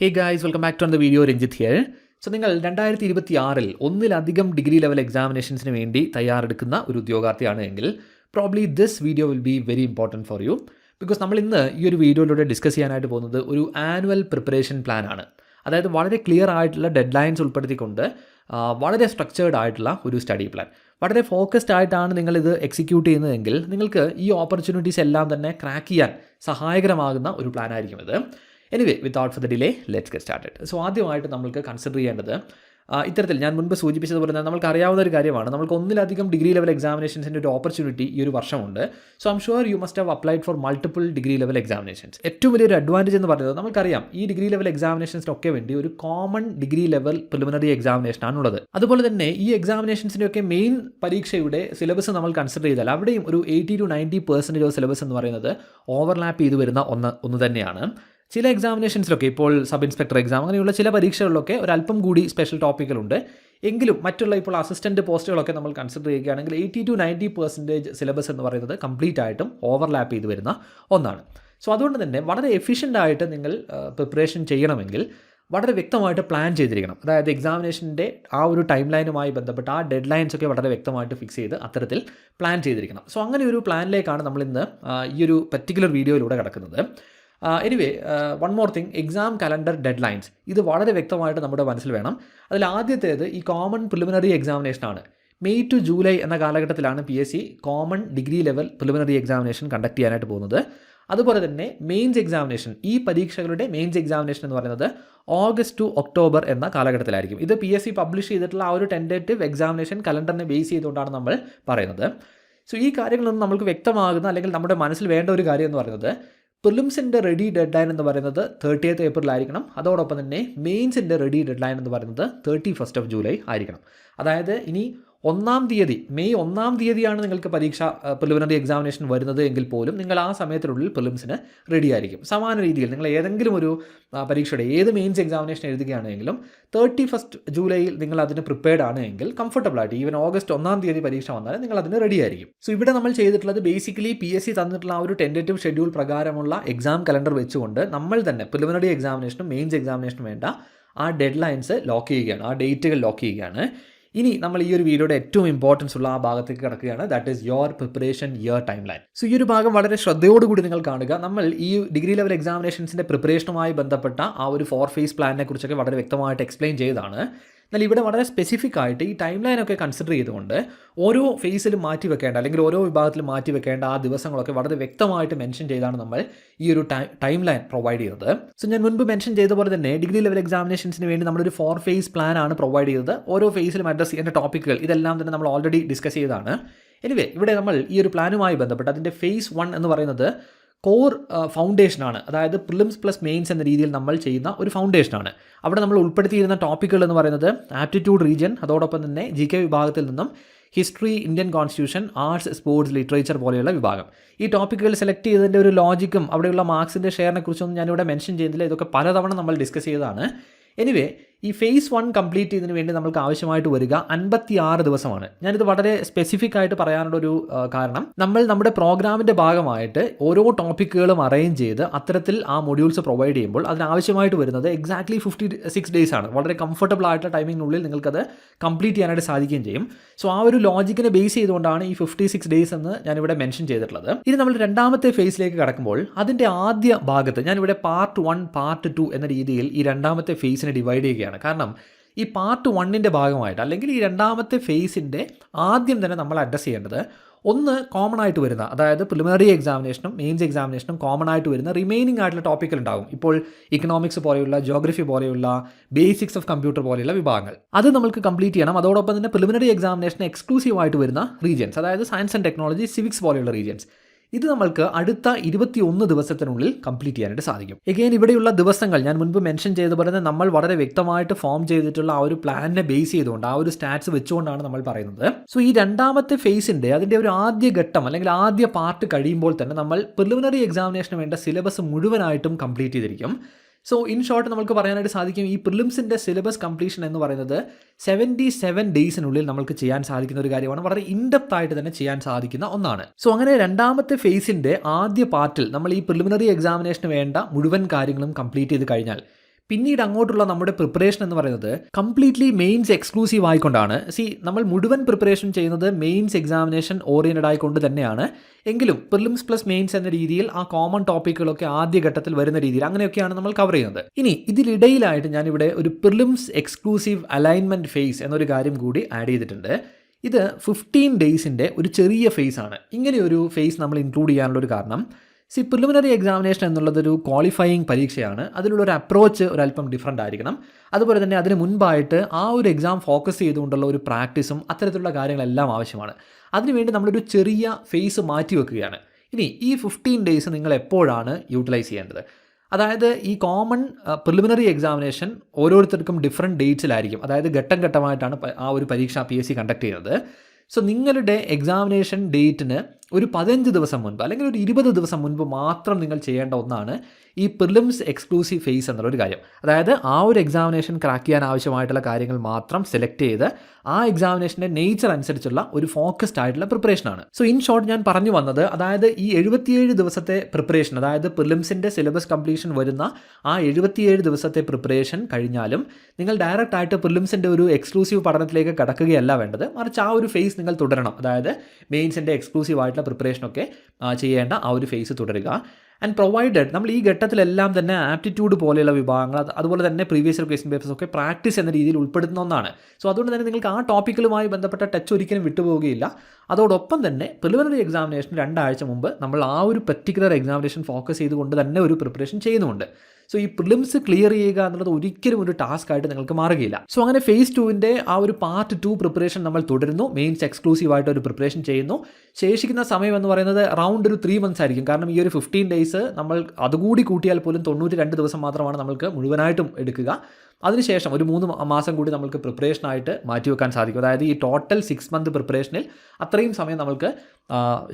Hey guys welcome back to the video Ranjith here so നിങ്ങൾ രണ്ടായിരത്തി ഇരുപത്തി ആറിൽ ഒന്നിലധികം ഡിഗ്രി ലെവൽ എക്സാമിനേഷൻസിന് വേണ്ടി തയ്യാറെടുക്കുന്ന ഒരു ഉദ്യോഗാർത്ഥിയാണ് എങ്കിൽ probably this video will be very important for you because നമ്മൾ ഇന്ന് ഈ ഒരു വീഡിയോയിലൂടെ ഡിസ്കസ് ചെയ്യാനായിട്ട് പോകുന്നത് ഒരു ആനുവൽ പ്രിപ്പറേഷൻ ആണ്. അതായത് വളരെ ക്ലിയർ ആയിട്ടുള്ള ഡെഡ് ലൈൻസ് ഉൾപ്പെടുത്തിക്കൊണ്ട് വളരെ സ്ട്രക്ചേർഡ് ആയിട്ടുള്ള ഒരു സ്റ്റഡി പ്ലാൻ വളരെ ഫോക്കസ്ഡ് ആയിട്ടാണ് നിങ്ങളിത് എക്സിക്യൂട്ട് ചെയ്യുന്നതെങ്കിൽ നിങ്ങൾക്ക് ഈ ഓപ്പർച്യൂണിറ്റീസ് എല്ലാം തന്നെ ക്രാക്ക് ചെയ്യാൻ സഹായകരമാകുന്ന ഒരു പ്ലാൻ ആയിരിക്കും ഇത്. Anyway without for the delay let's get started so ആദ്യമായിട്ട് നമ്മൾക്ക് കൺസിഡർ ചെയ്യേണ്ടത് ഇത്തരത്തിൽ ഞാൻ മുൻപ് സൂചിപ്പിച്ചതുപോലെ തന്നെ നമുക്ക് അറിയാവുന്ന ഒരു കാര്യമാണ്. നമുക്ക് ഒന്നിലധികം ഡിഗ്രി ലെവൽ എക്സാമിനേഷൻസിന്റെ ഒരു ഓപ്പർച്യൂണിറ്റി ഈ ഒരു വർഷമുണ്ട്. So I'm sure you must have applied for multiple degree level examinations ഏറ്റവും വലിയൊരു അഡ്വാന്റേജ് എന്ന് പറയുന്നത് നമുക്കറിയാം ഈ ഡിഗ്രി ലെവൽ എക്സാമിനേഷൻസിനൊക്കെ വേണ്ടി ഒരു common degree level preliminary examination ആണുള്ളത്. അതുപോലെ തന്നെ ഈ എക്സാമിനേഷൻസിന്റെയൊക്കെ മെയിൻ പരീക്ഷയുടെ സിലബസ് നമ്മൾ കൺസിഡർ ചെയ്താൽ അവിടെയും ഒരു eighty two ninety percentage of syllabus എന്ന് പറയുന്നത് ഓവർലാപ്പ് ചെയ്ത് വരുന്ന ഒന്ന് ഒന്ന് തന്നെയാണ്. ചില എക്സാമിനേഷൻസിലൊക്കെ ഇപ്പോൾ സബ് ഇൻസ്പെക്ടർ എക്സാം അങ്ങനെയുള്ള ചില പരീക്ഷകളിലൊക്കെ ഒരല്പം കൂടി സ്പെഷ്യൽ ടോപ്പിക്കുകളുണ്ട് എങ്കിലും മറ്റുള്ള ഇപ്പോൾ അസിസ്റ്റന്റ് പോസ്റ്റുകളൊക്കെ നമ്മൾ കൺസിഡർ ചെയ്യുകയാണെങ്കിൽ eighty two ninety percentage syllabus എന്ന് പറയുന്നത് കംപ്ലീറ്റ് ആയിട്ടും ഓവർലാപ്പ് ചെയ്ത് വരുന്ന ഒന്നാണ്. സോ അതുകൊണ്ട് തന്നെ വളരെ എഫിഷ്യന്റ് ആയിട്ട് നിങ്ങൾ പ്രിപ്പറേഷൻ ചെയ്യണമെങ്കിൽ വളരെ വ്യക്തമായിട്ട് പ്ലാൻ ചെയ്തിരിക്കണം. അതായത് എക്സാമിനേഷന്റെ ആ ഒരു ടൈം ലൈനുമായി ബന്ധപ്പെട്ട് ആ ഡെഡ് ലൈൻസ് ഒക്കെ വളരെ വ്യക്തമായിട്ട് ഫിക്സ് ചെയ്ത് അത്തരത്തിൽ പ്ലാൻ ചെയ്തിരിക്കണം. സോ അങ്ങനെ ഒരു പ്ലാനിലേക്കാണ് നമ്മളിന്ന് ഈ ഒരു പർട്ടിക്കുലർ വീഡിയോയിലൂടെ കിടക്കുന്നത്. Anyway one more thing exam calendar deadlines ഇത് വളരെ വ്യക്തമായിട്ട് നമ്മുടെ മനസ്സിൽ വേണം. അതിൽ ആദ്യത്തേത് ഈ കോമൺ പ്രിലിമിനറി എക്സാമിനേഷൻ ആണ്. മെയ് ടു ജൂലൈ എന്ന കാലഘട്ടത്തിലാണ് P S C common degree level preliminary examination conduct ചെയ്യാനായിട്ട് പോകുന്നത്. അതുപോലെ തന്നെ മെയിൻസ് എക്സാമിനേഷൻ ഈ പരീക്ഷകളുടെ മെയിൻസ് എക്സാമിനേഷൻ എന്ന് പറയുന്നത് ഓഗസ്റ്റ് ടു ഒക്ടോബർ എന്ന കാലഘട്ടത്തിലായിരിക്കും. ഇത് പി എസ് സി പബ്ലിഷ് ചെയ്തിട്ടുള്ള ആ ഒരു ടെൻഡേറ്റീവ് എക്സാമിനേഷൻ കലണ്ടറിനെ ബേസ് ചെയ്തുകൊണ്ടാണ് നമ്മൾ പറയുന്നത്. സോ ഈ കാര്യങ്ങളൊന്നും നമുക്ക് വ്യക്തമാകുന്ന അല്ലെങ്കിൽ നമ്മുടെ മനസ്സിൽ വേണ്ട ഒരു കാര്യം എന്ന് പറയുന്നത് പ്രിലിംസിന്റെ റെഡി ഡെഡ് ലൈൻ എന്ന് പറയുന്നത് തേർട്ടിയത്ത് ഏപ്രിലായിരിക്കണം അതോടൊപ്പം തന്നെ മെയിൻസിന്റെ റെഡി ഡെഡ് ലൈൻ എന്ന് പറയുന്നത് തേർട്ടി ഫസ്റ്റ് ഓഫ് ജൂലൈ ആയിരിക്കണം. അതായത് ഇനി ഒന്നാം തീയതി മെയ് ഒന്നാം തീയതിയാണ് നിങ്ങൾക്ക് പരീക്ഷ പ്രിലിമിനറി എക്സാമിനേഷൻ വരുന്നത് എങ്കിൽ പോലും നിങ്ങൾ ആ സമയത്തിനുള്ളിൽ പ്രിലിംസിന് റെഡി ആയിരിക്കും. സമാന രീതിയിൽ നിങ്ങൾ ഏതെങ്കിലും ഒരു പരീക്ഷയുടെ ഏത് മെയിൻസ് എക്സാമിനേഷൻ എഴുതുകയാണെങ്കിലും തേർട്ടി ഫസ്റ്റ് ജൂലൈയിൽ നിങ്ങൾ അതിന് പ്രിപ്പയർഡ് ആണ് എങ്കിൽ കംഫർട്ടബിൾ ആയിട്ട് ഈവൻ ഓഗസ്റ്റ് ഒന്നാം തീയതി പരീക്ഷ വന്നാലും നിങ്ങൾ അതിന് റെഡി ആയിരിക്കും. സോ ഇവിടെ നമ്മൾ ചെയ്തിട്ടുള്ളത് ബേസിക്കലി പി എസ് സി തന്നിട്ടുള്ള ആ ഒരു ടെന്റേറ്റീവ് ഷെഡ്യൂൾ പ്രകാരമുള്ള എക്സാം കലണ്ടർ വെച്ചുകൊണ്ട് നമ്മൾ തന്നെ പ്രിലിമിനറി എക്സാമിനേഷനും മെയിൻസ് എക്സാമിനേഷനും വേണ്ട ആ ഡെഡ് ലൈൻസ് ലോക്ക് ചെയ്യുകയാണ് ആ ഡേറ്റുകൾ ലോക്ക് ചെയ്യുകയാണ്. ഇനി നമ്മൾ ഈ ഒരു വീഡിയോയുടെ ഏറ്റവും ഇമ്പോർട്ടൻസ് ഉള്ള ആ ഭാഗത്തേക്ക് കിടക്കുകയാണ്. That is your preparation your timeline so ഈ ഒരു ഭാഗം വളരെ ശ്രദ്ധയോടുകൂടി നിങ്ങൾ കാണുക. നമ്മൾ ഈ ഡിഗ്രി ലെവൽ എക്സാമിനേഷൻസിന്റെ പ്രിപ്പറേഷനുമായി ബന്ധപ്പെട്ട ആ ഒരു ഫോർ ഫേസ് പ്ലാനിനെ കുറിച്ചൊക്കെ വളരെ വ്യക്തമായിട്ട് എക്സ്പ്ലെയിൻ ചെയ്തതാണ്. എന്നാൽ ഇവിടെ വളരെ സ്പെസിഫിക് ആയിട്ട് ഈ ടൈം ലൈനൊക്കെ കൺസിഡർ ചെയ്തുകൊണ്ട് ഓരോ ഫേസിലും മാറ്റി വെക്കേണ്ട അല്ലെങ്കിൽ ഓരോ വിഭാഗത്തിൽ മാറ്റി വെക്കേണ്ട ആ ദിവസങ്ങളൊക്കെ വളരെ വ്യക്തമായിട്ട് മെൻഷൻ ചെയ്താണ് നമ്മൾ ഈ ഒരു ടൈം ലൈൻ പ്രൊവൈഡ് ചെയ്തത്. സോ ഞാൻ മുൻപ് മെൻഷൻ ചെയ്ത പോലെ തന്നെ ഡിഗ്രി ലെവൽ എക്സാമിനേഷൻസിന് വേണ്ടി നമ്മളൊരു ഫോർ ഫേസ് പ്ലാൻ ആണ് പ്രൊവൈഡ് ചെയ്തത്. ഓരോ ഫേസിലും അഡ്രസ് ചെയ്യേണ്ട ടോപ്പിക്കുകൾ ഇതെല്ലാം തന്നെ നമ്മൾ ഓൾറെഡി ഡിസ്കസ് ചെയ്തതാണ്. എനിവേ ഇവിടെ നമ്മൾ ഈ ഒരു പ്ലാനുമായി ബന്ധപ്പെട്ട് അതിന്റെ ഫേസ് വൺ എന്ന് പറയുന്നത് കോർ ഫൗണ്ടേഷനാണ് അതായത് പ്രിലിംസ് പ്ലസ് മെയിൻസ് എന്ന രീതിയിൽ നമ്മൾ ചെയ്യുന്ന ഒരു ഫൗണ്ടേഷനാണ് അവിടെ നമ്മൾ ഉൾപ്പെടുത്തിയിരുന്ന ടോപ്പിക്കുകൾ എന്ന് പറയുന്നത് ആപ്റ്റിറ്റ്യൂഡ് റീജിയൻ അതോടൊപ്പം തന്നെ ജി കെ വിഭാഗത്തിൽ നിന്നും history Indian constitution arts sports literature പോലെയുള്ള വിഭാഗം. ഈ ടോപ്പിക്കുകൾ സെലക്ട് ചെയ്തതിന്റെ ഒരു ലോജിക്കും അവിടെയുള്ള മാർക്സിന്റെ ഷെയറിനെ കുറിച്ചൊന്നും ഞാനിവിടെ മെൻഷൻ ചെയ്യുന്നില്ല. ഇതൊക്കെ പലതവണ നമ്മൾ ഡിസ്കസ് ചെയ്തതാണ്. എനിവേ ഈ ഫേസ് വൺ കംപ്ലീറ്റ് ചെയ്തതിന് വേണ്ടി നമുക്ക് ആവശ്യമായിട്ട് വരിക അൻപത്തി ആറ് ദിവസമാണ്. ഞാനിത് വളരെ സ്പെസിഫിക് ആയിട്ട് പറയാനുള്ള ഒരു കാരണം നമ്മൾ നമ്മുടെ പ്രോഗ്രാമിന്റെ ഭാഗമായിട്ട് ഓരോ ടോപ്പിക്കുകളും അറേഞ്ച് ചെയ്ത് അത്തരത്തിൽ ആ മൊഡ്യൂൾസ് പ്രൊവൈഡ് ചെയ്യുമ്പോൾ അതിനാവശ്യമായിട്ട് വരുന്നത് എക്സാക്ട്ലി ഫിഫ്റ്റി സിക്സ് ഡേയ്സ് ആണ്. വളരെ കംഫർട്ടബിൾ ആയിട്ടുള്ള ടൈമിങ്ങിനുള്ളിൽ നിങ്ങൾക്കത് കംപ്ലീറ്റ് ചെയ്യാനായിട്ട് സാധിക്കുകയും ചെയ്യും. സോ ആ ഒരു ലോജിക്കിനെ ബേസ് ചെയ്തുകൊണ്ടാണ് ഈ ഫിഫ്റ്റി സിക്സ് ഡേയ്സ് എന്ന് ഞാനിവിടെ മെൻഷൻ ചെയ്തിട്ടുള്ളത്. ഇനി നമ്മൾ രണ്ടാമത്തെ ഫേസിലേക്ക് കടക്കുമ്പോൾ അതിന്റെ ആദ്യ ഭാഗത്ത് ഞാനിവിടെ പാർട്ട് വൺ പാർട്ട് ടു എന്ന രീതിയിൽ ഈ രണ്ടാമത്തെ ഫേസിനെ ഡിവൈഡ് ചെയ്യുകയാണ്. കാരണം ഈ പാർട്ട് വണ്ണിന്റെ ഭാഗമായിട്ട് അല്ലെങ്കിൽ ഈ രണ്ടാമത്തെ ഫേസിന്റെ ആദ്യം തന്നെ നമ്മൾ അഡ്രസ്സ് ചെയ്യേണ്ടത് ഒന്ന് കോമൺ ആയിട്ട് വരുന്ന അതായത് പ്രിലിമിനറി എക്സാമിനേഷനും മെയിൻസ് എക്സാമിനേഷനും കോമൺ ആയിട്ട് വരുന്ന റിമൈനിങ് ആയിട്ടുള്ള ടോപ്പിക്കൽ ഉണ്ടാകും. ഇപ്പോൾ ഇക്കണോമിക്സ് പോലെയുള്ള ജോഗ്രഫി പോലെയുള്ള ബേസിക്സ് ഓഫ് കമ്പ്യൂട്ടർ പോലെയുള്ള വിഭാഗങ്ങൾ. അത് നമുക്ക് കംപ്ലീറ്റ് ചെയ്യണം. അതോടൊപ്പം തന്നെ പ്രിലിമിനറി എക്സാമിനേഷൻ എക്സ്ക്ലൂസീവ് ആയിട്ട് വരുന്ന റീജിയൻസ് അതായത് സയൻസ് ആൻഡ് ടെക്നോളജി സിവിക്സ് പോലെയുള്ള റീജിയൻസ് ഇത് നമ്മൾക്ക് അടുത്ത ഇരുപത്തി ഒന്ന് ദിവസത്തിനുള്ളിൽ കംപ്ലീറ്റ് ചെയ്യാനായിട്ട് സാധിക്കും. എഗെയിൻ ഇവിടെയുള്ള ദിവസങ്ങൾ ഞാൻ മുൻപ് മെൻഷൻ ചെയ്ത പോലെ തന്നെ നമ്മൾ വളരെ വ്യക്തമായിട്ട് ഫോം ചെയ്തിട്ടുള്ള ആ ഒരു പ്ലാനിനെ ബേസ് ചെയ്തുകൊണ്ട് ആ ഒരു സ്റ്റാറ്റ്സ് വെച്ചുകൊണ്ടാണ് നമ്മൾ പറയുന്നത്. സോ ഈ രണ്ടാമത്തെ ഫേസിന്റെ അതിന്റെ ഒരു ആദ്യ ഘട്ടം അല്ലെങ്കിൽ ആദ്യ പാർട്ട് കഴിയുമ്പോൾ തന്നെ നമ്മൾ പ്രിലിമിനറി എക്സാമിനേഷന് വേണ്ട സിലബസ് മുഴുവനായിട്ടും കംപ്ലീറ്റ് ചെയ്തിരിക്കും. സോ ഇൻ ഷോർട്ട് നമുക്ക് പറയാനായിട്ട് സാധിക്കും ഈ പ്രിലിംസിന്റെ സിലബസ് കംപ്ലീഷൻ എന്ന് പറയുന്നത് സെവന്റി സെവൻ ഡേയ്സിനുള്ളിൽ നമുക്ക് ചെയ്യാൻ സാധിക്കുന്ന ഒരു കാര്യമാണ്. വളരെ ഇൻഡെപ്ത് ആയിട്ട് തന്നെ ചെയ്യാൻ സാധിക്കുന്ന ഒന്നാണ്. സോ അങ്ങനെ രണ്ടാമത്തെ ഫേസിന്റെ ആദ്യ പാർട്ടിൽ നമ്മൾ ഈ പ്രിലിമിനറി എക്സാമിനേഷന് വേണ്ട മുഴുവൻ കാര്യങ്ങളും കംപ്ലീറ്റ് ചെയ്ത് കഴിഞ്ഞാൽ പിന്നീട് അങ്ങോട്ടുള്ള നമ്മുടെ പ്രിപ്പറേഷൻ എന്ന് പറയുന്നത് കംപ്ലീറ്റ്ലി മെയിൻസ് എക്സ്ക്ലൂസീവ് ആയിക്കൊണ്ടാണ്. സി നമ്മൾ മുഴുവൻ പ്രിപ്പറേഷൻ ചെയ്യുന്നത് മെയിൻസ് എക്സാമിനേഷൻ ഓറിയന്റഡ് ആയിക്കൊണ്ട് തന്നെയാണ്. എങ്കിലും പ്രിലിംസ് പ്ലസ് മെയിൻസ് എന്ന രീതിയിൽ ആ കോമൺ ടോപ്പിക്കുകളൊക്കെ ആദ്യ ഘട്ടത്തിൽ വരുന്ന രീതിയിൽ അങ്ങനെയൊക്കെയാണ് നമ്മൾ കവർ ചെയ്യുന്നത്. ഇനി ഇതിലിടയിലായിട്ട് ഞാനിവിടെ ഒരു പ്രിലിംസ് എക്സ്ക്ലൂസീവ് അലൈൻമെന്റ് ഫേസ് എന്നൊരു കാര്യം കൂടി ആഡ് ചെയ്തിട്ടുണ്ട്. ഇത് ഫിഫ്റ്റീൻ ഡേയ്സിന്റെ ഒരു ചെറിയ ഫേസ് ആണ്. ഇങ്ങനെയൊരു ഫേസ് നമ്മൾ ഇൻക്ലൂഡ് ചെയ്യാനുള്ള ഒരു കാരണം സി പ്രിലിമിനറി എക്സാമിനേഷൻ എന്നുള്ളതൊരു ക്വാളിഫയിങ് പരീക്ഷയാണ്. അതിലുള്ള ഒരു അപ്രോച്ച് ഒരല്പം ഡിഫറന്റ് ആയിരിക്കണം. അതുപോലെ തന്നെ അതിന് മുൻപായിട്ട് ആ ഒരു എക്സാം ഫോക്കസ് ചെയ്തുകൊണ്ടുള്ള ഒരു പ്രാക്ടീസും അത്തരത്തിലുള്ള കാര്യങ്ങളെല്ലാം ആവശ്യമാണ്. അതിനുവേണ്ടി നമ്മളൊരു ചെറിയ ഫേസ് മാറ്റി വെക്കുകയാണ്. ഇനി ഈ ഫിഫ്റ്റീൻ ഡേയ്സ് നിങ്ങൾ എപ്പോഴാണ് യൂട്ടിലൈസ് ചെയ്യേണ്ടത്? അതായത് ഈ കോമൺ പ്രിലിമിനറി എക്സാമിനേഷൻ ഓരോരുത്തർക്കും ഡിഫറെന്റ് ഡേറ്റ്സിലായിരിക്കും അതായത് ഘട്ടം ഘട്ടമായിട്ടാണ് ആ ഒരു പരീക്ഷ പി എസ് സി കണ്ടക്ട് ചെയ്യുന്നത്. സോ നിങ്ങളുടെ എക്സാമിനേഷൻ ഡേറ്റിന് ഒരു പതിനഞ്ച് ദിവസം മുൻപ് അല്ലെങ്കിൽ ഒരു ഇരുപത് ദിവസം മുൻപ് മാത്രം നിങ്ങൾ ചെയ്യേണ്ട ഒന്നാണ് ഈ പ്രിലിംസ് എക്സ്ക്ലൂസീവ് ഫേസ് എന്നുള്ള ഒരു കാര്യം. അതായത് ആ ഒരു എക്സാമിനേഷൻ ക്രാക്ക് ചെയ്യാൻ ആവശ്യമായിട്ടുള്ള കാര്യങ്ങൾ മാത്രം സെലക്ട് ചെയ്ത് ആ എക്സാമിനേഷന്റെ നേച്ചർ അനുസരിച്ചുള്ള ഒരു ഫോക്കസ്ഡ് ആയിട്ടുള്ള പ്രിപ്പറേഷനാണ് സോ ഇൻ ഷോർട്ട് ഞാൻ പറഞ്ഞു വന്നത് അതായത് ഈ എഴുപത്തിയേഴ് ദിവസത്തെ പ്രിപ്പറേഷൻ അതായത് പ്രിലിംസിന്റെ സിലബസ് കംപ്ലീഷൻ വരുന്ന ആ എഴുപത്തിയേഴ് ദിവസത്തെ പ്രിപ്പറേഷൻ കഴിഞ്ഞാലും നിങ്ങൾ ഡയറക്റ്റ് ആയിട്ട് പ്രിലിംസിന്റെ ഒരു എക്സ്ക്ലൂസീവ് പഠനത്തിലേക്ക് കടക്കുകയല്ല വേണ്ടത്. മറിച്ച് ആ ഒരു ഫേസ് നിങ്ങൾ തുടരണം. അതായത് മെയിൻസിന്റെ എക്സ്ക്ലൂസീവ് പ്രിപ്പറേഷനൊക്കെ ആ, ചെയ്യേണ്ട ആ ഒരു ഫേസ് തുടരുക. ആൻഡ് പ്രൊവൈഡഡ് നമ്മൾ ഈ ഘട്ടത്തിലെല്ലാം തന്നെ ആപ്റ്റിറ്റ്യൂഡ് പോലെയുള്ള വിഭാഗങ്ങൾ അതുപോലെ തന്നെ പ്രീവിയസ് ക്വസ്റ്റ്യൻ പേപ്പേഴ്സ് ഒക്കെ പ്രാക്ടീസ് എന്ന രീതിയിൽ ഉൾപ്പെടുത്തുന്ന ഒന്നാണ്. സോ അതുകൊണ്ട് തന്നെ നിങ്ങൾക്ക് ആ ടോപ്പിക്കുകളുമായി ബന്ധപ്പെട്ട ടച്ച് ഒരിക്കലും വിട്ടുപോവുകയില്ല. അതോടൊപ്പം തന്നെ പ്രിലിമിനറി എക്സാമിനേഷൻ രണ്ടാഴ്ച മുമ്പ് നമ്മൾ ആ ഒരു പെർട്ടിക്കുലർ എക്സാമിനേഷൻ ഫോക്കസ് ചെയ്തുകൊണ്ട് തന്നെ ഒരു പ്രിപ്പറേഷൻ ചെയ്യുന്നുണ്ട്. സോ ഈ പ്രിലിംസ് ക്ലിയർ ചെയ്യുക എന്നുള്ളത് ഒരിക്കലും ഒരു ടാസ്ക് ആയിട്ട് നിങ്ങൾക്ക് മാറുകയില്ല. സോ അങ്ങനെ ഫേസ് ടുവിന്റെ ആ ഒരു പാർട്ട് ടു പ്രിപ്പറേഷൻ നമ്മൾ തുടരുന്നു. മെയിൻസ് എക്സ്ക്ലൂസീവ് ആയിട്ട് ഒരു പ്രിപ്പറേഷൻ ചെയ്യുന്നു. ശേഷിക്കുന്ന സമയം എന്ന് പറയുന്നത് റൗണ്ട് ഒരു ത്രീ മന്ത്സ് ആയിരിക്കും. കാരണം ഈ ഒരു ഫിഫ്റ്റീൻ ഡേയ്സ് നമ്മൾ അതുകൂടി കൂട്ടിയാൽ പോലും തൊണ്ണൂറ്റി രണ്ട് ദിവസം മാത്രമാണ് നമുക്ക് മുഴുവനായിട്ടും എടുക്കുക. അതിനുശേഷം ഒരു മൂന്ന് മാസം കൂടി നമുക്ക് പ്രിപ്പറേഷനായിട്ട് മാറ്റിവെക്കാൻ സാധിക്കും. അതായത് ഈ ടോട്ടൽ സിക്സ് മന്ത് പ്രിപ്പറേഷനിൽ അത്രയും സമയം നമുക്ക്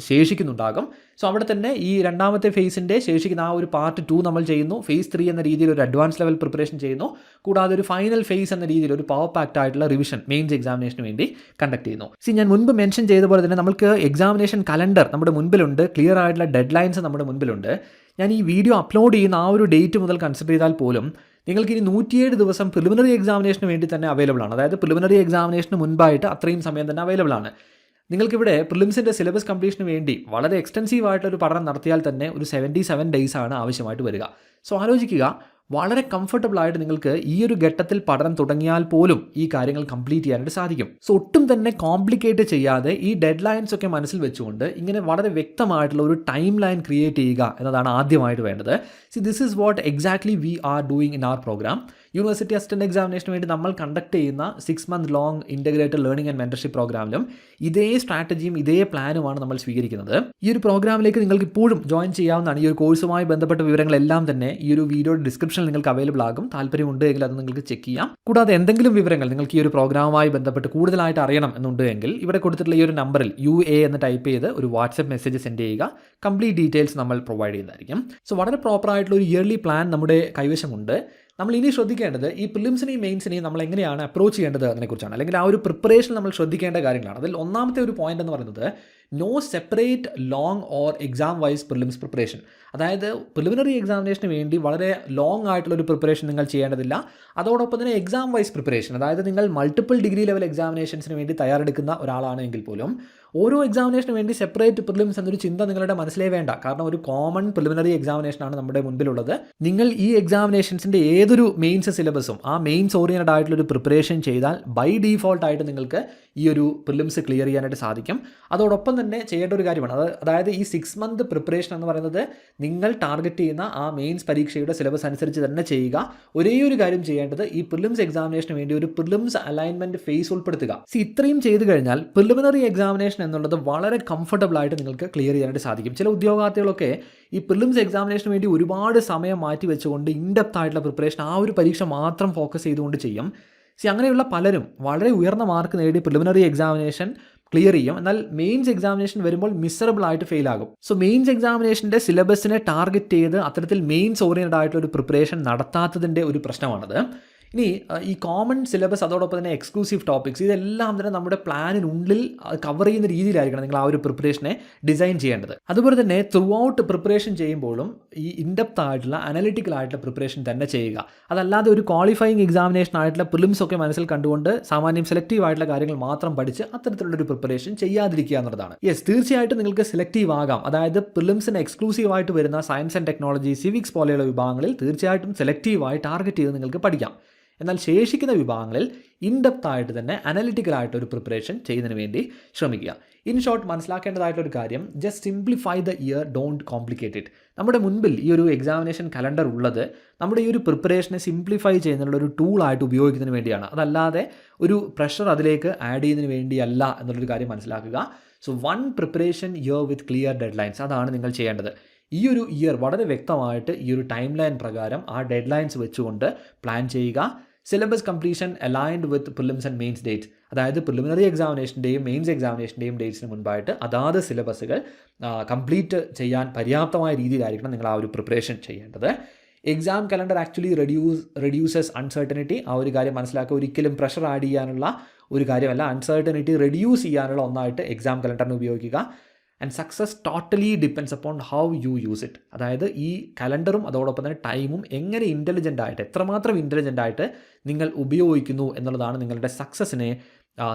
ശേഷിക്കുന്നുണ്ടാകും. സോ അവിടെ തന്നെ ഈ രണ്ടാമത്തെ ഫേസിന്റെ ശേഷിക്കുന്ന ആ ഒരു പാർട്ട് ടു നമ്മൾ ചെയ്യുന്നു. ഫേസ് ത്രീ എന്ന രീതിയിൽ ഒരു അഡ്വാൻസ് ലെവൽ പ്രിപ്പറേഷൻ ചെയ്യുന്നു. കൂടാതെ ഒരു ഫൈനൽ ഫേസ് എന്ന രീതിയിൽ ഒരു പവർ പാക്ട് ആയിട്ടുള്ള റിവിഷൻ മെയിൻസ് എക്സാമിനേഷന് വേണ്ടി കണ്ടക്ട് ചെയ്യുന്നു. സി ഞാൻ മുൻപ് മെൻഷൻ ചെയ്ത പോലെ തന്നെ നമുക്ക് എക്സാമിനേഷൻ കലണ്ടർ നമ്മുടെ മുൻപിലുണ്ട്. ക്ലിയർ ആയിട്ടുള്ള ഡെഡ് ലൈൻസ് നമ്മുടെ മുൻപിലുണ്ട്. ഞാൻ ഈ വീഡിയോ അപ്ലോഡ് ചെയ്യുന്ന ആ ഒരു ഡേറ്റ് മുതൽ കൺസിഡർ ചെയ്താൽ പോലും നിങ്ങൾക്ക് ഇനി നൂറ്റിയേഴ് ദിവസം പ്രിലിമിനറി എക്സാമിനേഷന് വേണ്ടി തന്നെ അവൈലബിൾ ആണ്. അതായത് പ്രിലിമിനറി എക്സാമിനേഷന് മുൻപായിട്ട് അത്രയും സമയം തന്നെ അവൈലബിൾ ആണ്. നിങ്ങൾക്കിവിടെ പ്രിലിംസിന്റെ സിലബസ് കംപ്ലീഷന് വേണ്ടി വളരെ എക്സ്റ്റൻസീവ് ആയിട്ടൊരു പഠനം നടത്തിയാൽ തന്നെ ഒരു സെവന്റി സെവൻ ഡേയ്സ് ആണ് ആവശ്യമായിട്ട് വരിക. സോ ആലോചിക്കുക വളരെ കംഫർട്ടബിൾ ആയിട്ട് നിങ്ങൾക്ക് ഈ ഒരു ഘട്ടത്തിൽ പഠനം തുടങ്ങിയാൽ പോലും ഈ കാര്യങ്ങൾ കംപ്ലീറ്റ് ചെയ്യാനായിട്ട് സാധിക്കും. സോ ഒട്ടും തന്നെ കോംപ്ലിക്കേറ്റ് ചെയ്യാതെ ഈ ഡെഡ് ലൈൻസ് ഒക്കെ മനസ്സിൽ വെച്ചുകൊണ്ട് ഇങ്ങനെ വളരെ വ്യക്തമായിട്ടുള്ള ഒരു ടൈം ലൈൻ ക്രിയേറ്റ് ചെയ്യുക എന്നതാണ് ആദ്യമായിട്ട് വേണ്ടത്. See this is what exactly we are doing in our program university assistant എക്സാമിനേഷന് വേണ്ടി നമ്മൾ കണ്ടക്ട് ചെയ്യുന്ന six month long integrated learning and mentorship പ്രോഗ്രാമിലും ഇതേ സ്ട്രാറ്റജിയും ഇതേ പ്ലാനുമാണ് നമ്മൾ സ്വീകരിക്കുന്നത്. ഈ ഒരു പ്രോഗ്രാമിലേക്ക് നിങ്ങൾക്ക് ഇപ്പോഴും ജോയിൻ ചെയ്യാവുന്നതാണ്. ഈ ഒരു കോഴ്സുമായി ബന്ധപ്പെട്ട വിവരങ്ങളെല്ലാം തന്നെ ഈ ഒരു വീഡിയോ ഡിസ്ക്രിപ്ഷനിൽ നിങ്ങൾക്ക് അവൈലബിൾ ആകും. താല്പര്യമുണ്ട് എങ്കിൽ അത് നിങ്ങൾക്ക് ചെക്ക് ചെയ്യാം. കൂടാതെ എന്തെങ്കിലും വിവരങ്ങൾ നിങ്ങൾക്ക് ഈ ഒരു പ്രോഗ്രാമുമായി ബന്ധപ്പെട്ട് കൂടുതലായിട്ട് അറിയണം എന്നുണ്ടെങ്കിൽ ഇവിടെ കൊടുത്തിട്ടുള്ള ഈ ഒരു നമ്പറിൽ യു എ എന്ന് ടൈപ്പ് ചെയ്ത് ഒരു വാട്സപ്പ് മെസ്സേജ് സെൻഡ് ചെയ്യുക. കംപ്ലീറ്റ് ഡീറ്റെയിൽസ് നമ്മൾ പ്രൊവൈഡ് ചെയ്യുന്നതായിരിക്കും. സോ വളരെ പ്രോപ്പറായിട്ടുള്ള ഒരു ഇയർലി പ്ലാൻ നമ്മുടെ കൈവശമുണ്ട്. നമ്മൾ ഇനി ശ്രദ്ധിക്കേണ്ടത് ഈ പ്രിലിംസിനെയും മെയിൻസിനെയും നമ്മൾ എങ്ങനെയാണ് അപ്രോച്ച് ചെയ്യേണ്ടത് അതിനെക്കുറിച്ചാണ് അല്ലെങ്കിൽ ആ ഒരു പ്രിപ്പറേഷൻ നമ്മൾ ശ്രദ്ധിക്കേണ്ട കാര്യങ്ങളാണ്. അതിൽ ഒന്നാമത്തെ ഒരു പോയിന്റ് എന്ന് പറയുന്നത് no separate long or exam wise prelims preparation അതായത് പ്രിലിമിനറി എക്സാമിനേഷന് വേണ്ടി വളരെ ലോങ് ആയിട്ടുള്ള ഒരു പ്രിപ്പറേഷൻ നിങ്ങൾ ചെയ്യേണ്ടതില്ല. അതോടൊപ്പം തന്നെ എക്സാം വൈസ് പ്രിപ്പറേഷൻ അതായത് നിങ്ങൾ മൾട്ടിപ്പിൾ ഡിഗ്രി ലെവൽ എക്സാമിനേഷൻസിന് വേണ്ടി തയ്യാറെടുക്കുന്ന ഒരാളാണെങ്കിൽ പോലും ഓരോ എക്സാമിനേഷന് വേണ്ടി സെപ്പറേറ്റ് പ്രിലിംസ് എന്നൊരു ചിന്ത നിങ്ങളുടെ മനസ്സിലേ വേണ്ട. കാരണം ഒരു കോമൺ പ്രിലിമിനറി എക്സാമിനേഷനാണ് നമ്മുടെ മുൻപിലുള്ളത്. നിങ്ങൾ ഈ എക്സാമിനേഷൻസിന്റെ ഏതൊരു മെയിൻസ് സിലബസും ആ മെയിൻസ് ഓറിയന്റഡ് ആയിട്ടുള്ള ഒരു പ്രിപ്പറേഷൻ ചെയ്താൽ ബൈ ഡീഫോൾട്ട് ആയിട്ട് നിങ്ങൾക്ക് ഈ ഒരു പ്രിലിംസ് ക്ലിയർ ചെയ്യാനായിട്ട് സാധിക്കും. അതോടൊപ്പം തന്നെ ചെയ്യേണ്ട ഒരു കാര്യമാണ്. അത് അതായത് ഈ സിക്സ് മന്ത് പ്രിപ്പറേഷൻ എന്ന് പറയുന്നത് നിങ്ങൾ ടാർഗറ്റ് ചെയ്യുന്ന ആ മെയിൻസ് പരീക്ഷയുടെ സിലബസ് അനുസരിച്ച് തന്നെ ചെയ്യുക. ഒരേ ഒരു കാര്യം ചെയ്യേണ്ടത് ഈ പ്രിലിംസ് എക്സാമിനേഷന് വേണ്ടി ഒരു പ്രിലിംസ് അലൈൻമെന്റ് ഫേസ് ഉൾപ്പെടുത്തുക. സി ഇത്രയും ചെയ്തു കഴിഞ്ഞാൽ പ്രിലിമിനറി എക്സാമിനേഷൻ എന്നുള്ളത് വളരെ കംഫർട്ടബിൾ ആയിട്ട് നിങ്ങൾക്ക് ക്ലിയർ ചെയ്യാനായിട്ട് സാധിക്കും. ചില ഉദ്യോഗാർത്ഥികളൊക്കെ ഈ പ്രിലിംസ് എക്സാമിനേഷന് വേണ്ടി ഒരുപാട് സമയം മാറ്റി വെച്ചുകൊണ്ട് ഇൻഡെപ്ത് ആയിട്ടുള്ള പ്രിപ്പറേഷൻ ആ ഒരു പരീക്ഷ മാത്രം ഫോക്കസ് ചെയ്തുകൊണ്ട് ചെയ്യും. സി അങ്ങനെയുള്ള പലരും വളരെ ഉയർന്ന മാർക്ക് നേടി പ്രിലിമിനറി എക്സാമിനേഷൻ ക്ലിയർ ചെയ്യും. എന്നാൽ മെയിൻസ് എക്സാമിനേഷൻ വരുമ്പോൾ മിസറബിൾ ആയിട്ട് ഫെയിൽ ആകും. സോ മെയിൻസ് എക്സാമിനേഷന്റെ സിലബസിനെ ടാർഗറ്റ് ചെയ്ത് അത്തരത്തിൽ മെയിൻസ് ഓറിയന്റഡ് ആയിട്ടുള്ള ഒരു പ്രിപ്പറേഷൻ നടത്താത്തതിന്റെ ഒരു പ്രശ്നമാണത്. ഇനി ഈ കോമൺ സിലബസ് അതോടൊപ്പം തന്നെ എക്സ്ക്ലൂസീവ് ടോപ്പിക്സ് ഇതെല്ലാം തന്നെ നമ്മുടെ പ്ലാനിനുള്ളിൽ കവർ ചെയ്യുന്ന രീതിയിലായിരിക്കണം നിങ്ങൾ ആ ഒരു പ്രിപ്പറേഷനെ ഡിസൈൻ ചെയ്യേണ്ടത്. അതുപോലെ തന്നെ ത്രൂ ഔട്ട് പ്രിപ്പറേഷൻ ചെയ്യുമ്പോഴും ഈ ഇൻഡെപ്ത് ആയിട്ടുള്ള അനലിറ്റിക്കൽ ആയിട്ടുള്ള പ്രിപ്പറേഷൻ തന്നെ ചെയ്യുക. അതല്ലാതെ ഒരു ക്വാളിഫയിങ് എക്സാമിനേഷൻ ആയിട്ടുള്ള പ്രിലിംസ് ഒക്കെ മനസ്സിൽ കണ്ടുകൊണ്ട് സാമാന്യം സെലക്റ്റീവ് ആയിട്ടുള്ള കാര്യങ്ങൾ മാത്രം പഠിച്ച് അത്തരത്തിലുള്ള ഒരു പ്രിപ്പറേഷൻ ചെയ്യാതിരിക്കുക എന്നുള്ളതാണ്. യെസ് തീർച്ചയായിട്ടും നിങ്ങൾക്ക് സെലക്റ്റീവ് ആകാം. അതായത് പ്രിലിംസിന് എക്സ്ക്ലൂസീവ് ആയിട്ട് വരുന്ന സയൻസ് ആൻഡ് ടെക്നോളജി സിവിക്സ് പോലെയുള്ള വിഭാഗങ്ങളിൽ തീർച്ചയായിട്ടും സെലക്റ്റീവായി ടാർഗറ്റ് ചെയ്ത് നിങ്ങൾക്ക് പഠിക്കാം. എന്നാൽ ശേഷിക്കുന്ന വിഭാഗങ്ങളിൽ ഇൻഡെപ്ത് ആയിട്ട് തന്നെ അനലിറ്റിക്കൽ ആയിട്ട് ഒരു പ്രിപ്പറേഷൻ ചെയ്യുന്നതിന് വേണ്ടി ശ്രമിക്കുക. ഇൻ ഷോർട്ട് മനസ്സിലാക്കേണ്ടതായിട്ടൊരു കാര്യം just simplify the year don't complicate it നമ്മുടെ മുൻപിൽ ഈ ഒരു എക്സാമിനേഷൻ കലണ്ടർ ഉള്ളത് നമ്മുടെ ഈ ഒരു പ്രിപ്പറേഷനെ സിംപ്ലിഫൈ ചെയ്യുന്നതിനുള്ള ഒരു ടൂളായിട്ട് ഉപയോഗിക്കുന്നതിന് വേണ്ടിയാണ്. അതല്ലാതെ ഒരു പ്രഷർ അതിലേക്ക് ആഡ് ചെയ്യുന്നതിന് വേണ്ടിയല്ല എന്നുള്ളൊരു കാര്യം മനസ്സിലാക്കുക. So one preparation year with clear deadlines അതാണ് നിങ്ങൾ ചെയ്യേണ്ടത്. ഈ ഒരു ഇയർ വളരെ വ്യക്തമായിട്ട് ഈ ഒരു ടൈം ലൈൻ പ്രകാരം ആ ഡെഡ് ലൈൻസ് വെച്ചുകൊണ്ട് പ്ലാൻ ചെയ്യുക. Syllabus completion aligned with prelims and mains date അതായത് പ്രിലിമിനറി എക്സാമിനേഷന്റെയും മെയിൻസ് എക്സാമിനേഷന്റെയും ഡേറ്റ്സിന് മുൻപായിട്ട് അതാത് സിലബസുകൾ കംപ്ലീറ്റ് ചെയ്യാൻ പര്യാപ്തമായ രീതിയിലായിരിക്കണം നിങ്ങൾ ആ ഒരു പ്രിപ്പറേഷൻ ചെയ്യേണ്ടത്. Exam calendar actually reduce reduces uncertainty ആ ഒരു കാര്യം മനസ്സിലാക്കുക. ഒരിക്കലും പ്രഷർ ആഡ് ചെയ്യാനുള്ള ഒരു കാര്യമല്ല. അൺസർട്ടനിറ്റി റെഡ്യൂസ് ചെയ്യാനുള്ള ഒന്നായിട്ട് എക്സാം കലണ്ടറിന് ഉപയോഗിക്കുക. And success totally depends upon how you use it അതായത് ഈ കലണ്ടറും അതോടൊപ്പം തന്നെ ടൈമും എങ്ങനെ ഇന്റലിജന്റ് ആയിട്ട് എത്രമാത്രം ഇന്റലിജന്റ് ആയിട്ട് നിങ്ങൾ ഉപയോഗിക്കുന്നു എന്നുള്ളതാണ് നിങ്ങളുടെ സക്സസ്സിനെ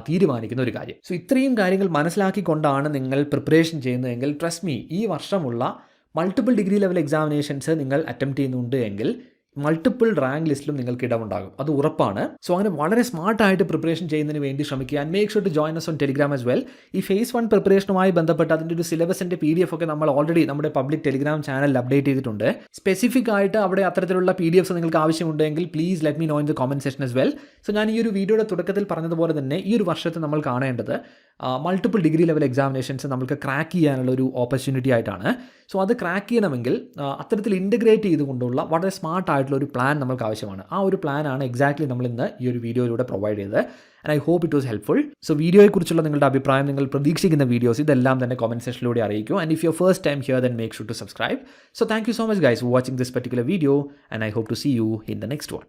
തീരുമാനിക്കുന്ന ഒരു കാര്യം. സോ ഇത്രയും കാര്യങ്ങൾ മനസ്സിലാക്കിക്കൊണ്ടാണ് നിങ്ങൾ പ്രിപ്പറേഷൻ ചെയ്യുന്നതെങ്കിൽ ട്രസ്റ്റ് മീ ഈ വർഷമുള്ള മൾട്ടിപ്പിൾ ഡിഗ്രി ലെവൽ എക്സാമിനേഷൻസ് നിങ്ങൾ അറ്റംപ്റ്റ് ചെയ്യുന്നുണ്ട് എങ്കിൽ മൾട്ടിപ്പിൾ റാങ്ക് ലിസ്റ്റിലും നിങ്ങൾക്ക് ഇടമുണ്ടാകും അത് ഉറപ്പാണ്. സോ അങ്ങനെ വളരെ സ്മാർട്ടായിട്ട് പ്രിപ്പറേഷൻ ചെയ്യുന്നതിന് വേണ്ടി ശ്രമിക്കുക. And make sure to join us on Telegram as well ഈ ഫേസ് വൺ പ്രിപ്പറേഷനുമായി ബന്ധപ്പെട്ട് അതിന്റെ ഒരു സിലബസിന്റെ പി ഡി എഫ് ഒക്കെ നമ്മൾ ഓൾറെഡി നമ്മുടെ പബ്ലിക് ടെലിഗ്രാം ചാനലിൽ അപ്ഡേറ്റ് ചെയ്തിട്ടുണ്ട്. സ്പെസിഫിക് ആയിട്ട് അവിടെ അത്തരത്തിലുള്ള പി ഡി എഫ്സ് നിങ്ങൾക്ക് ആവശ്യമുണ്ടെങ്കിൽ please let me know in the comment session as well so ഞാൻ ഈ ഒരു വീഡിയോയുടെ തുടക്കത്തിൽ പറഞ്ഞതുപോലെ തന്നെ ഈ ഒരു വർഷത്തെ നമ്മൾ കാണേണ്ടത്. മൾട്ടിപ്പിൾ ഡിഗ്രി ലെവൽ എക്സാമിനേഷൻസ് നമുക്ക് ക്രാക്ക് ചെയ്യാനുള്ള ഒരു ഓപ്പർച്യൂണിറ്റി ആയിട്ടാണ്. സോ അത് ക്രാക്ക് ചെയ്യണമെങ്കിൽ അത്തരത്തിൽ ഇന്റഗ്രേറ്റ് ചെയ്തുകൊണ്ടുള്ള വളരെ സ്മാർട്ട് ആയിട്ടുള്ള ഒരു പ്ലാൻ നമുക്ക് ആവശ്യമാണ്. ആ ഒരു പ്ലാനാണ് എക്സാക്ട്ലി നമ്മൾ ഇന്ന് ഈ ഒരു വീഡിയോയിലൂടെ പ്രൊവൈഡ് ചെയ്തത്. And I hope it was helpful so വീഡിയോയെക്കുറിച്ചുള്ള നിങ്ങളുടെ അഭിപ്രായം നിങ്ങൾ പ്രതീക്ഷിക്കുന്ന വീഡിയോസ് ഇതെല്ലാം തന്നെ കമന്റ് സെക്ഷനിലൂടെ അറിയിക്കും. And if your first time here then make sure to subscribe so thank you so much guys watching this particular video and I hope to see you in the next one